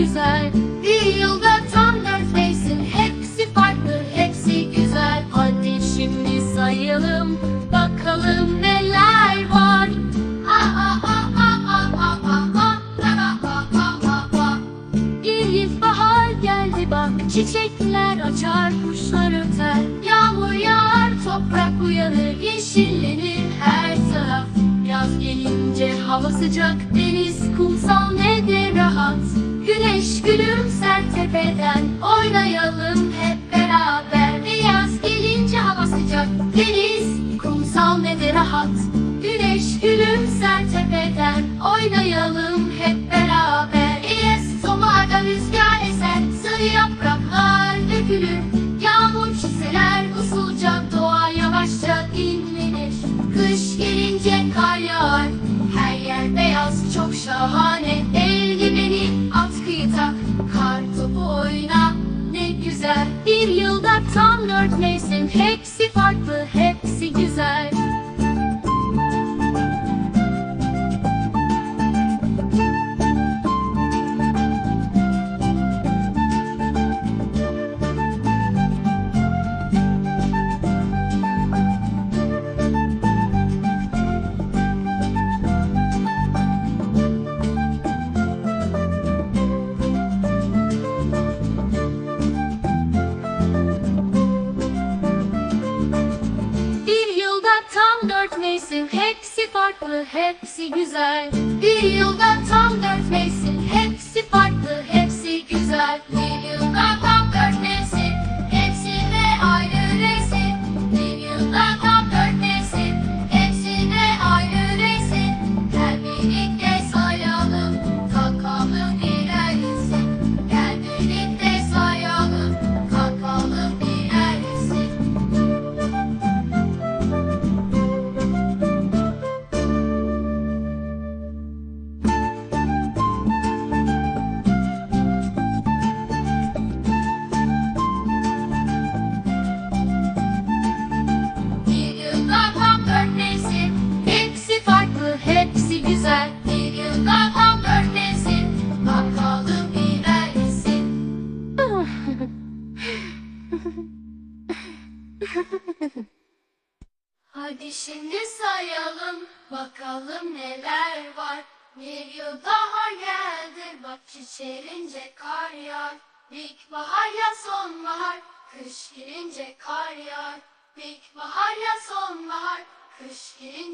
güzel. Bir yılda tam dört mevsim Hepsi farklı, hepsi güzel. Hadi şimdi sayalım Bakalım neler var. Ha ha ha ha Ha ha ha ha ha İlkbahar geldi bak Çiçekler açar, kuşlar öter. Yağmur yağar, toprak uyanır Yeşillenir her taraf. Yaz gelince hava sıcak Deniz kumsal ne de gülümser tepeden Oynayalım hep beraber. Ve yaz gelince hava sıcak Deniz kumsal ne de rahat. Güneş gülümser tepeden Oynayalım hep beraber. Yes, sonbaharda rüzgar eser Sarı yapraklar dökülür. Yağmur çiseler usulca Doğa yavaşça dinlenir. Kış gelince kar yağar Her yer beyaz çok şahane dört mevsim. Hepsi farklı hepsi Farklı, hepsi güzel. Bir yılda Mevsim Bakalım birer isim Hadi şimdi sayalım Bakalım neler var. Bir yıl daha geldi Bak çiçeğince kar yağar. İlkbahar ya sonbahar Kış girince kar yağar. İlkbahar ya sonbahar Kış girince